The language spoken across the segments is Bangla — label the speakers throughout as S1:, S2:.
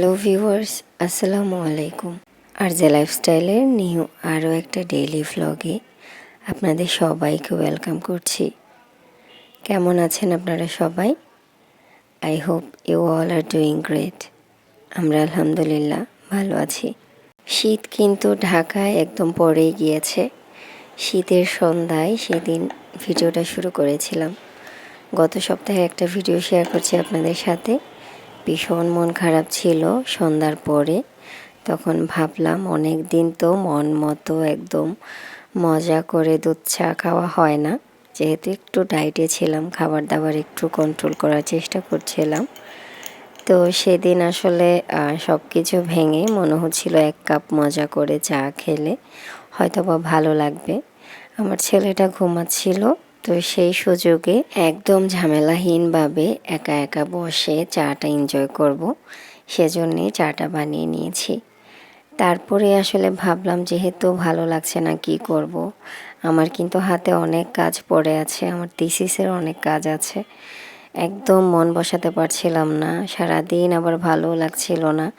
S1: ভিউয়ার্স, আসসালামু আলাইকুম। আর যে লাইফস্টাইলের নিউ আরও একটা ডেইলি ভ্লগে আপনাদের সবাইকে ওয়েলকাম করছি। কেমন আছেন আপনারা সবাই? I hope you all are doing great আমরা আলহামদুলিল্লাহ ভালো আছি। শীত কিন্তু ঢাকায় একদম পড়েই গিয়েছে। শীতের সন্ধ্যায় সেদিন ভিডিওটা শুরু করেছিলাম। গত সপ্তাহে একটা ভিডিও শেয়ার করছি আপনাদের সাথে। ভীষণ মন খারাপ ছিল সন্ধ্যার পরে। তখন ভাবলাম অনেক দিন তো মন মতো একদম মজা করে দুধ চা খাওয়া হয় না। যেহেতু একটু ডায়েটে ছিলাম খাবার দাবার একটু কন্ট্রোল করার চেষ্টা করছিলাম। তো সেদিন আসলে সব কিছু ভেঙে মনে হচ্ছিল এক কাপ মজা করে চা খেলে হয়তো বা ভালো লাগবে। আমার ছেলেটা ঘুমাচ্ছিল তো সেই সুযোগে একদম ঝামেলাহীনভাবে একা একা বসে চাটা এনজয় করব সেজন্যে চাটা বানিয়ে নিয়েছি। তারপরে আসলে ভাবলাম, যেহেতু ভালো লাগছে না, কি করব। আমার কিন্তু হাতে অনেক কাজ পড়ে আছে, আমার থিসিসের অনেক কাজ আছে। একদম মন বসাতে পারছিলাম না, সারাদিন আবার ভালো লাগছিল না।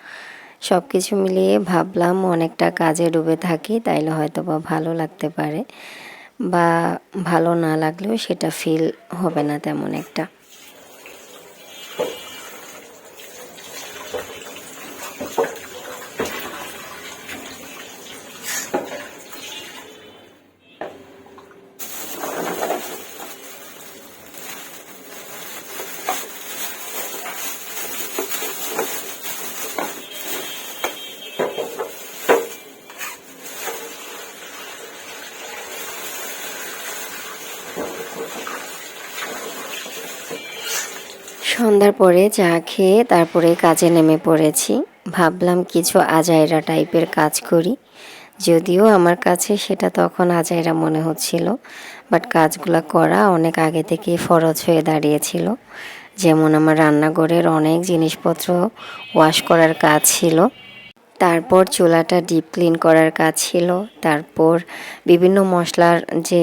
S1: সব কিছু মিলিয়ে ভাবলাম, অনেকটা কাজে ডুবে থাকি, তাইলে হয়তো বা ভালো লাগতে পারে। বা ভালো না লাগলেও সেটা ফিল হবে না তেমন একটা। সন্ধ্যার পরে চা খেয়ে তারপরে কাজে নেমে পড়েছি। ভাবলাম কিছু আজাইরা টাইপের কাজ করি। যদিও আমার কাছে সেটা তখন আজাইরা মনে হচ্ছিল, বাট কাজগুলো করা অনেক আগে থেকেই ফরজ হয়ে দাঁড়িয়েছিল। যেমন আমার রান্নাঘরের অনেক জিনিসপত্র ওয়াশ করার কাজ ছিল, তারপর চুলাটা ডিপ ক্লিন করার কাজ ছিল, তারপর বিভিন্ন মশলার যে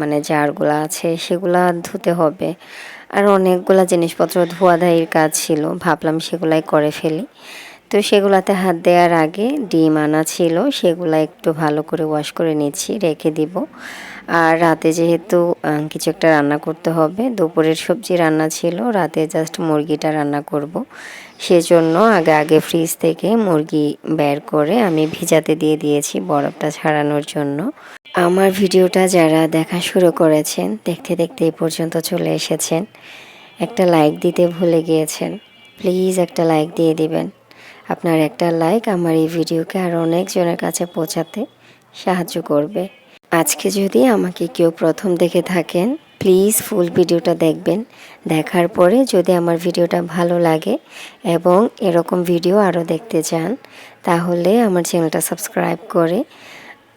S1: মানে জারগুলো আছে সেগুলা ধুতে হবে। আর অনেকগুলো জিনিসপত্র ধোয়াধাইয়ের কাজ ছিল। ভাবলাম সেগুলাই করে ফেলি। তো সেগুলাতে হাত দেওয়ার আগে ডিম আনা ছিল, সেগুলো একটু ভালো করে ওয়াশ করে নিচ্ছি, রেখে দিব। আর রাতে যেহেতু কিছু একটা রান্না করতে হবে, দুপুরের সবজি রান্না ছিল, রাতে জাস্ট মুরগিটা রান্না করব। সেজন্য আগে আগে ফ্রিজ থেকে মুরগি বের করে আমি ভিজাতে দিয়ে দিয়েছি বরফটা ছাড়ানোর জন্য। আমার ভিডিওটা যারা দেখা শুরু করেছেন, দেখতে দেখতে এই পর্যন্ত চলে এসেছেন, একটা লাইক দিতে ভুলে গিয়েছেন প্লিজ একটা লাইক দিয়ে দিবেন। আপনার একটা লাইক আমার এই ভিডিওকে আরও অনেকজনের কাছে পৌঁছাতে সাহায্য করবে। আজকে যদি আমাকে কেউ প্রথম দেখে থাকেন প্লিজ ফুল ভিডিওটা দেখবেন। দেখার পরে যদি আমার ভিডিওটা ভালো লাগে এবং এরকম ভিডিও আরও দেখতে চান, তাহলে আমার চ্যানেলটা সাবস্ক্রাইব করে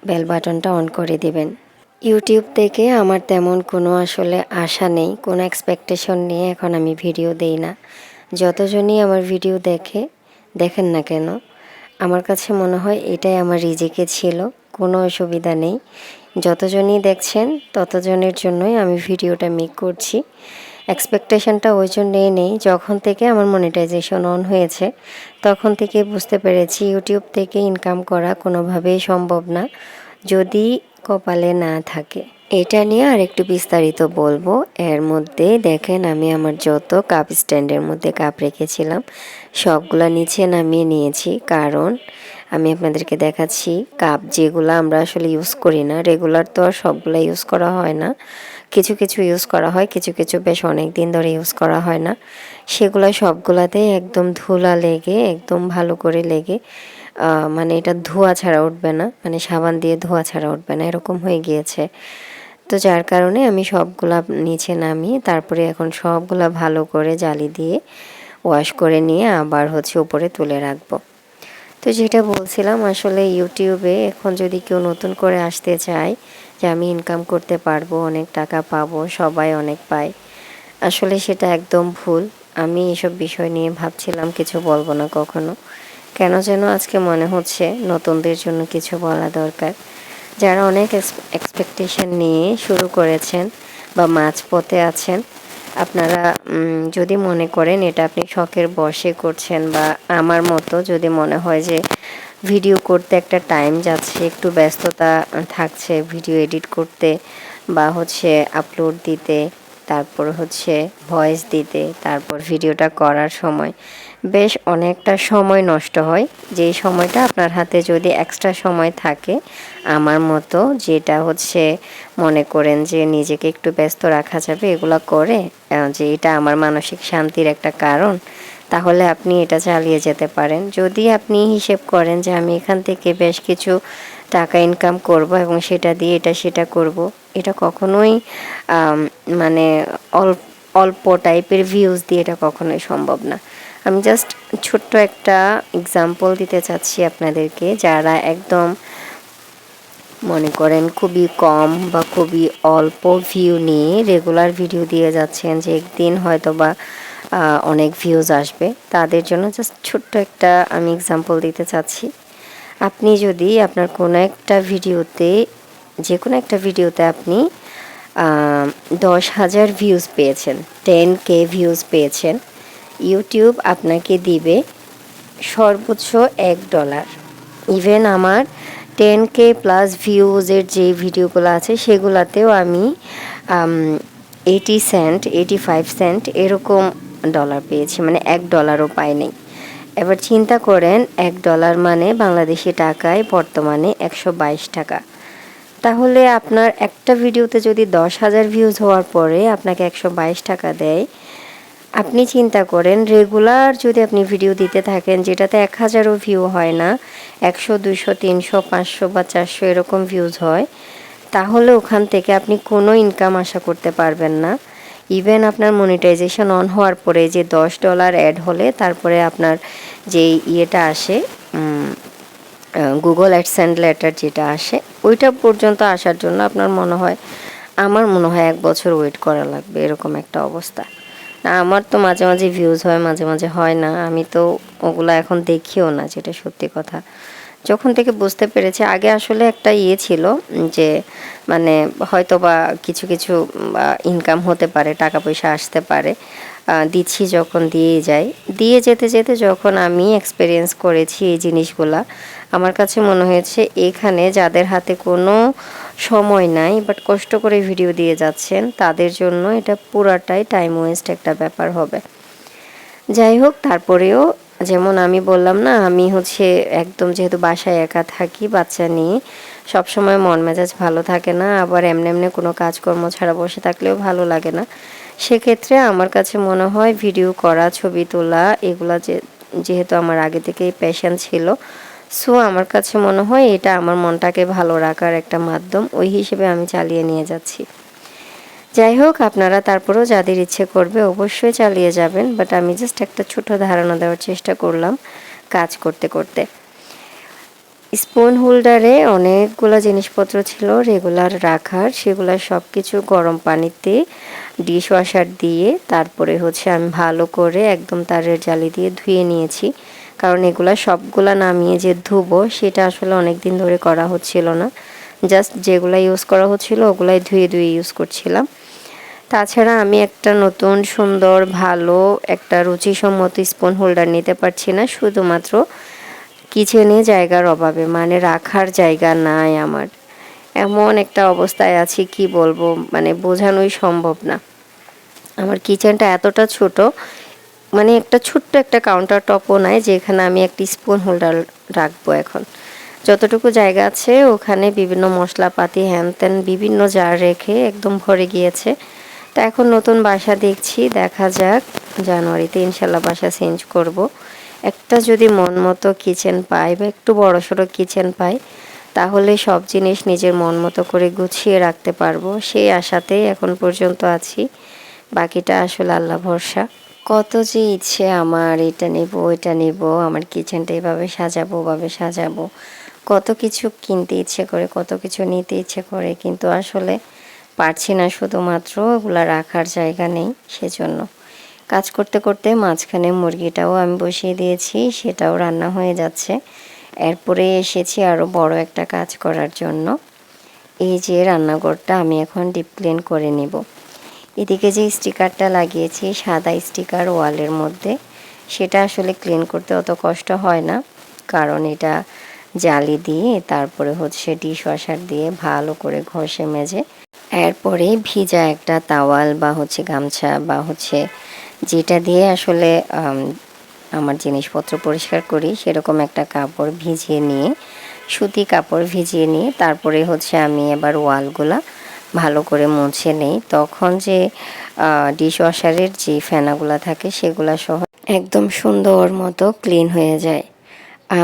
S1: বেল বাটনটা অন করে দিবেন। ইউটিউব থেকে আমার তেমন কোনো আসলে আশা নেই, কোনো এক্সপেকটেশন নিয়ে এখন আমি ভিডিও দেই না। যতজনই আমার ভিডিও দেখে দেখেন না কেন? আমার কাছে মনে হয় এটাই আমার রিজেকে ছিল, কোনো অসুবিধা নেই। যতজনই দেখছেন, ততজনের জন্যই আমি ভিডিওটা মেক করছি। এক্সপেকটেশনটা ওই জন্যই নেই, যখন থেকে আমার মনিটাইজেশন অন হয়েছে, তখন থেকে বুঝতে পেরেছি ইউটিউব থেকে ইনকাম করা কোনোভাবেই সম্ভব না, যদি কপালে না থাকে। এটা নিয়ে আর একটু বিস্তারিত বলব। এর মধ্যে দেখেন আমি আমার যত কাপ স্ট্যান্ডের মধ্যে কাপ রেখেছিলাম, সবগুলা নিচে নামিয়ে নিয়েছি। কারণ আমি আপনাদেরকে দেখাচ্ছি, কাপ যেগুলো আমরা আসলে ইউজ করি না রেগুলার তো আর সবগুলো ইউজ করা হয় না। কিছু কিছু ইউজ করা হয়, কিছু কিছু বেশ অনেক দিন ধরে ইউজ করা হয় না। সেগুলো সবগুলাতে একদম ধুলা লেগে, একদম ভালো করে লেগে মানে এটা ধোয়া ছাড়া উঠবে না মানে সাবান দিয়ে ধোয়া ছাড়া উঠবে না, এরকম হয়ে গিয়েছে। তো যার কারণে আমি সবগুলা নিচে নামিয়ে তারপরে এখন সবগুলা ভালো করে জালি দিয়ে ওয়াশ করে নিয়ে আবার হচ্ছে উপরে তুলে রাখব। তো যেটা বলছিলাম, আসলে ইউটিউবে এখন যদি কেউ নতুন করে আসতে চায় যে আমি ইনকাম করতে পারব, অনেক টাকা পাবো, সবাই অনেক পায়, আসলে সেটা একদম ভুল। আমি এসব বিষয় নিয়ে ভাবছিলাম, কিছু বলব না কখনো। কেন যেন আজকে মনে হচ্ছে নতুনদের জন্য কিছু বলা দরকার। যারা অনেক এক্সপেকটেশন নিয়ে শুরু করেছেন বা মাছ পথে আছেন, আপনারা যদি মনে করেন এটা আপনি শখের বসে করছেন বা আমার মতো যদি মনে হয় যে ভিডিও করতে একটা টাইম যাচ্ছে, একটু ব্যস্ততা থাকছে, ভিডিও এডিট করতে বা হচ্ছে আপলোড দিতে তারপর হচ্ছে ভয়েস দিতে, তারপর ভিডিওটা করার সময়। বেশ অনেকটা সময় নষ্ট হয়। যেই সময়টা আপনার হাতে যদি এক্সট্রা সময় থাকে, আমার মতো যেটা হচ্ছে মনে করেন যে নিজেকে একটু ব্যস্ত রাখা যাবে, এগুলো করে যে এটা আমার মানসিক শান্তির একটা কারণ, তাহলে আপনি এটা চালিয়ে যেতে পারেন। যদি আপনি হিসেব করেন যে আমি এখান থেকে বেশ কিছু টাকা ইনকাম করব এবং সেটা দিয়ে এটা সেটা করব এটা কখনোই মানে অল্প অল্প টাইপের ভিউজ দিয়ে এটা কখনোই সম্ভব না। আমি জাস্ট ছোট্ট একটা এক্সাম্পল দিতে চাচ্ছি আপনাদেরকে, যারা একদম মনে করেন খুবই কম বা খুবই অল্প ভিউ নিয়ে রেগুলার ভিডিও দিয়ে যাচ্ছেন যে একদিন হয়তো বা অনেক ভিউজ আসবে, তাদের জন্য জাস্ট ছোট্ট একটা আমি এক্সাম্পল দিতে চাচ্ছি। আপনি যদি আপনার কোনো একটা ভিডিওতে যে কোনো একটা ভিডিওতে আপনি দশ হাজার ভিউজ পেয়েছেন টেন কে ভিউজ পেয়েছেন ইউটিউব আপনাকে দিবে সর্বোচ্চ এক ডলার ইভেন আমার টেন কে প্লাস ভিউজের যে ভিডিওগুলো আছে, সেগুলাতেও আমি eighty cent eighty five cent এরকম ডলার পেয়েছি মানে এক ডলারও পাইনি। এবার চিন্তা করেন, এক ডলার মানে বাংলাদেশি টাকায় বর্তমানে একশো বাইশ টাকা। তাহলে আপনার একটা ভিডিওতে যদি দশ হাজার ভিউজ হওয়ার পরে আপনাকে একশো বাইশ টাকা দেয়, আপনি চিন্তা করেন রেগুলার যদি আপনি ভিডিও দিতে থাকেন, যেটাতে এক হাজারও ভিউ হয় না, একশো দুশো তিনশো, পাঁচশো বা চারশো এরকম ভিউজ হয়, তাহলে ওখান থেকে আপনি কোনো ইনকাম আশা করতে পারবেন না। ইভেন আপনার মনিটাইজেশন অন হওয়ার পরে যে দশ ডলার অ্যাড হলে, তারপরে আপনার যে ইয়েটা আসে গুগল অ্যাডসেন্ড লেটার যেটা আসে, ওইটা পর্যন্ত আসার জন্য আপনার মনে হয়, আমার মনে হয় এক বছর ওয়েট করা লাগবে, এরকম একটা অবস্থা। না, আমার তো মাঝে মাঝে ভিউজ হয়, মাঝে মাঝে হয় না, আমি তো ওগুলো এখন দেখিও না, যেটা সত্যি কথা। যখন থেকে বুঝতে পেরেছি, আগে আসলে একটা ইয়ে ছিল যে মানে হয়তো বা কিছু কিছু ইনকাম হতে পারে টাকা পয়সা আসতে পারে দিচ্ছি যখন দিয়ে যাই। দিয়ে যেতে যেতে যখন আমি এক্সপিরিয়েন্স করেছি এই জিনিসগুলা, আমার কাছে মনে হয়েছে এখানে যাদের হাতে কোনো সময় নাই বাট কষ্ট করে ভিডিও দিয়ে যাচ্ছেন, তাদের জন্য এটা পুরাটাই টাইম ওয়েস্ট একটা ব্যাপার হবে। যাই হোক, তারপরেও যেমন আমি বললাম না, আমি হচ্ছে একদম যেহেতু বাসায় একা থাকি, বাচ্চা নিয়ে সব সময় মন মেজাজ ভালো থাকে না, আবার এমনি এমনি কোনো কাজকর্ম ছাড়া বসে থাকলেও ভালো লাগে না। সেক্ষেত্রে আমার কাছে মনে হয় ভিডিও করা, ছবি তোলা, এগুলা যে, যেহেতু আমার আগে থেকেই প্যাশন ছিল সো আমার কাছে মনে হয় এটা আমার মনটাকে ভালো রাখার একটা মাধ্যম, ওই হিসেবে আমি চালিয়ে নিয়ে যাচ্ছি। যাই হোক আপনারা তারপরেও যাদের ইচ্ছে করবে অবশ্যই চালিয়ে যাবেন বাট আমি জাস্ট একটা ছোট ধারণা দেওয়ার চেষ্টা করলাম কাজ করতে করতে। স্পুন হোল্ডারে অনেকগুলো জিনিসপত্র ছিল রেগুলার রাখার, সেগুলো সব কিছু গরম পানিতে ডিশ ওয়াশার দিয়ে, তারপরে হচ্ছে আমি ভালো করে একদম তারের জালি দিয়ে ধুয়ে নিয়েছি। কারণ এগুলা সবগুলা নামিয়ে যে ধুবো, সেটা আসলে অনেক দিন ধরে করা হচ্ছিল না। জাস্ট যেগুলো ইউজ করা হচ্ছিল, ওগুলাই ধুয়ে ধুয়ে ইউজ করছিলাম। তাছাড়া আমি একটা নতুন, সুন্দর, ভালো একটা রুচিসম্মত স্পুন হোল্ডার নিতে পারছি না। শুধুমাত্র কিচেনে জায়গার অভাবে মানে রাখার জায়গা নাই আমার। এমন একটা অবস্থায় আছি, কি বলব? মানে বোঝানোই সম্ভব না। আমার কিচেনটা এতটা ছোট মানে একটা ছোট্ট একটা কাউন্টার টপও নাই, যেখানে আমি একটি স্পুন হোল্ডার রাখব এখন। যতটুকু জায়গা আছে, ওখানে বিভিন্ন মশলাপাতি হ্যান ত্যান বিভিন্ন জার রেখে একদম ভরে গিয়েছে। তা এখন নতুন বাসা দেখছি, দেখা যাক। জানুয়ারিতে ইনশাল্লাহ বাসা চেঞ্জ করব। একটা যদি মন মতো কিচেন পাই বা একটু বড় সড়ো কিচেন পাই, তাহলে সব জিনিস নিজের মন মতো করে গুছিয়ে রাখতে পারব। সেই আশাতেই এখন পর্যন্ত আছি। বাকিটা আসলে আল্লাহ ভরসা। কত যে ইচ্ছে আমার, এটা নেব এটা নেব, আমার কিচেনটা এভাবে সাজাবো, ওভাবে সাজাবো। কত কিছু কিনতে ইচ্ছে করে, কত কিছু নিতে ইচ্ছে করে, কিন্তু আসলে পারছি না শুধুমাত্র ওগুলো রাখার জায়গা নেই সেজন্য। কাজ করতে করতে মাঝখানে মুরগিটাও আমি বসিয়ে দিয়েছি, সেটাও রান্না হয়ে যাচ্ছে। এরপরে এসেছি আরও বড় একটা কাজ করার জন্য। এই যে রান্নাঘরটা আমি এখন ডিপ ক্লিন করে নেব। এদিকে যে স্টিকারটা লাগিয়েছি, সাদা স্টিকার ওয়ালের মধ্যে, সেটা আসলে ক্লিন করতে অত কষ্ট হয় না। কারণ এটা জালি দিয়ে, তারপরে হচ্ছে ডিশ ওয়াশার দিয়ে ভালো করে ঘষে মেজে এরপরে ভিজা একটা তাওয়াল বা হচ্ছে গামছা বা হচ্ছে যেটা দিয়ে আসলে আমার জিনিসপত্র পরিষ্কার করি, সেরকম একটা কাপড় ভিজিয়ে নিয়ে, সুতি কাপড় ভিজিয়ে নিয়ে, তারপরে হচ্ছে আমি এবার ওয়ালগুলা ভালো করে মুছে নেই। তখন যে ডিশ ওয়াশারের যে ফেনাগুলা থাকে, সেগুলা সহ একদম সুন্দর মতো ক্লিন হয়ে যায়।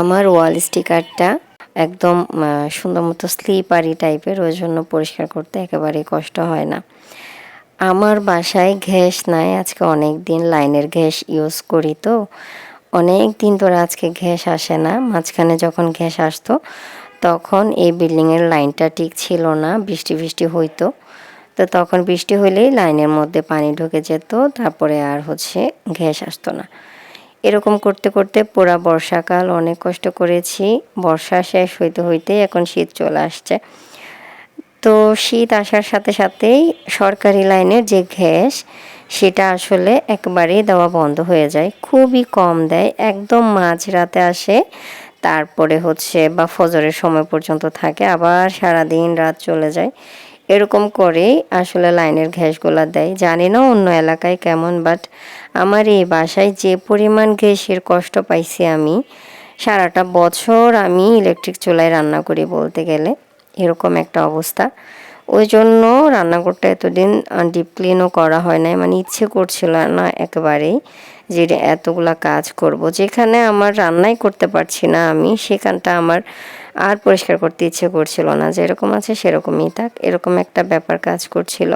S1: আমার ওয়াল স্টিকারটা একদম সুন্দর মতো স্লিপারি টাইপের ওই জন্য পরিষ্কার করতে একেবারেই কষ্ট হয় না। আমার বাসায় গ্যাস নাই, আজকে অনেক দিন লাইনের গ্যাস ইউজ করি তো। অনেক দিন ধরে আজকে গ্যাস আসে না, মাঝখানে যখন গ্যাস আসতো, তখন এই বিল্ডিংয়ের লাইনটা ঠিক ছিল না, বৃষ্টি বৃষ্টি হইতো। তো তখন বৃষ্টি হলেই লাইনের মধ্যে পানি ঢুকে যেত, তারপরে আর হচ্ছে গ্যাস আসতো না। এরকম করতে করতে পুরা বর্ষাকাল অনেক কষ্ট করেছি। বর্ষা শেষ হইতে হইতে এখন শীত চলে আসছে। তো শীত আসার সাথে সাথেই সরকারি লাইনের যে গ্যাস, সেটা আসলে একবারেই দেওয়া বন্ধ হয়ে যায়। খুবই কম দেয়, একদম মাঝরাতে আসে। তারপরে হচ্ছে বা ফজরের সময় পর্যন্ত থাকে, আবার সারাদিন রাত চলে যায়। এরকম করেই আসলে লাইনের গ্যাসগুলো দেয়। জানি না অন্য এলাকায় কেমন বাট আমার এই বাসায় যে পরিমাণ গ্যাসের কষ্ট পাইছি আমি, সারাটা বছর আমি ইলেকট্রিক চুলায় রান্না করি বলতে গেলে, এরকম একটা অবস্থা। ওই জন্য রান্নাঘরটা এতদিন ডিপ ক্লিনও করা হয় নাই মানে ইচ্ছে করছিল না একেবারেই। যে এতগুলা কাজ করব, যেখানে আমার রান্নাই করতে পারছি না আমি, সেখানটা আমার আর পরিষ্কার করতে ইচ্ছে করছিল না। যেরকম আছে সেরকমই থাক, এরকম একটা ব্যাপার কাজ করছিল।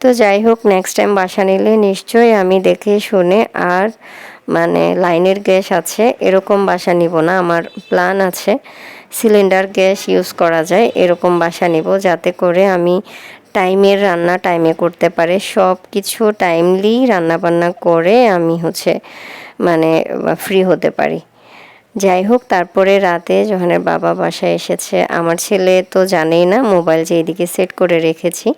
S1: তো যাই হোক নেক্সট টাইম বাসা নিলে নিশ্চয়ই আমি দেখে শুনে আর মানে লাইনের গ্যাস আছে, এরকম বাসা নিব না, আমার প্ল্যান আছে। সিলিন্ডার গ্যাস ইউজ করা যায়, এরকম বাসা নিব, যাতে করে আমি টাইমের রান্না টাইমে করতে পারে। সব কিছু টাইমলি রান্না বান্না করে আমি হচ্ছে মানে ফ্রি হতে পারি। যাই হোক, তারপরে রাতে জহানের বাবা বাসায় এসেছে, আমার ছেলে তো জানেই না, মোবাইল যে এদিকে সেট করে রেখেছি।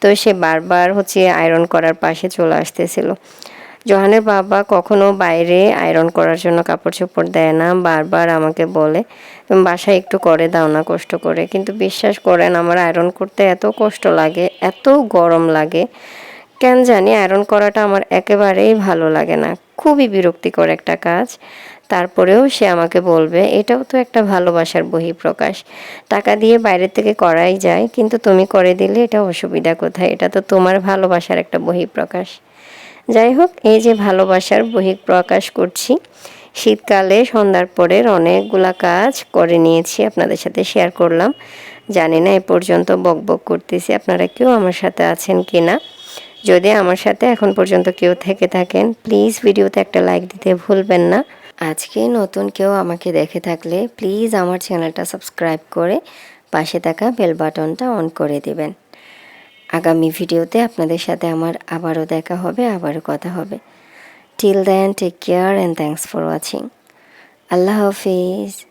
S1: তো সে বারবার হচ্ছে আয়রন করার পাশে চলে আসতেছিল। জহানের বাবা কখনো বাইরে আয়রন করার জন্য কাপড় চোপড় দেয় না, বারবার আমাকে বলে বাসায় একটু করে দাও না কষ্ট করে। কিন্তু বিশ্বাস করেন, আমার আয়রন করতে এত কষ্ট লাগে, এত গরম লাগে, কেন জানি আয়রন করাটা আমার একেবারেই ভালো লাগে না। খুবই বিরক্তিকর একটা কাজ। তারপরেও সে আমাকে বলবে, এটাও তো একটা ভালোবাসার বহিঃপ্রকাশ। টাকা দিয়ে বাইরে থেকে করাই যায়, কিন্তু তুমি করে দিলে এটা অসুবিধা কোথায়? এটা তো তোমার ভালোবাসার একটা বহিঃপ্রকাশ। যাই হোক এই যে ভালোবাসার বহিক প্রকাশ করছি, শীতকালে সন্ধ্যার পরের অনেকগুলা কাজ করে নিয়েছি, আপনাদের সাথে শেয়ার করলাম। জানি না, এ পর্যন্ত বক বক করতেছি, আপনারা কেউ আমার সাথে আছেন কি না যদি আমার সাথে এখন পর্যন্ত কেউ থেকে থাকেন প্লিজ ভিডিওতে একটা লাইক দিতে ভুলবেন না। আজকে নতুন কেউ আমাকে দেখে থাকলে প্লিজ আমার চ্যানেলটা সাবস্ক্রাইব করে পাশে থাকা বেল বাটনটা অন করে দিবেন। আগামী ভিডিওতে আপনাদের সাথে আমার আবারও দেখা হবে, আবারও কথা হবে। Till then take care and thanks for watching Allah Hafiz.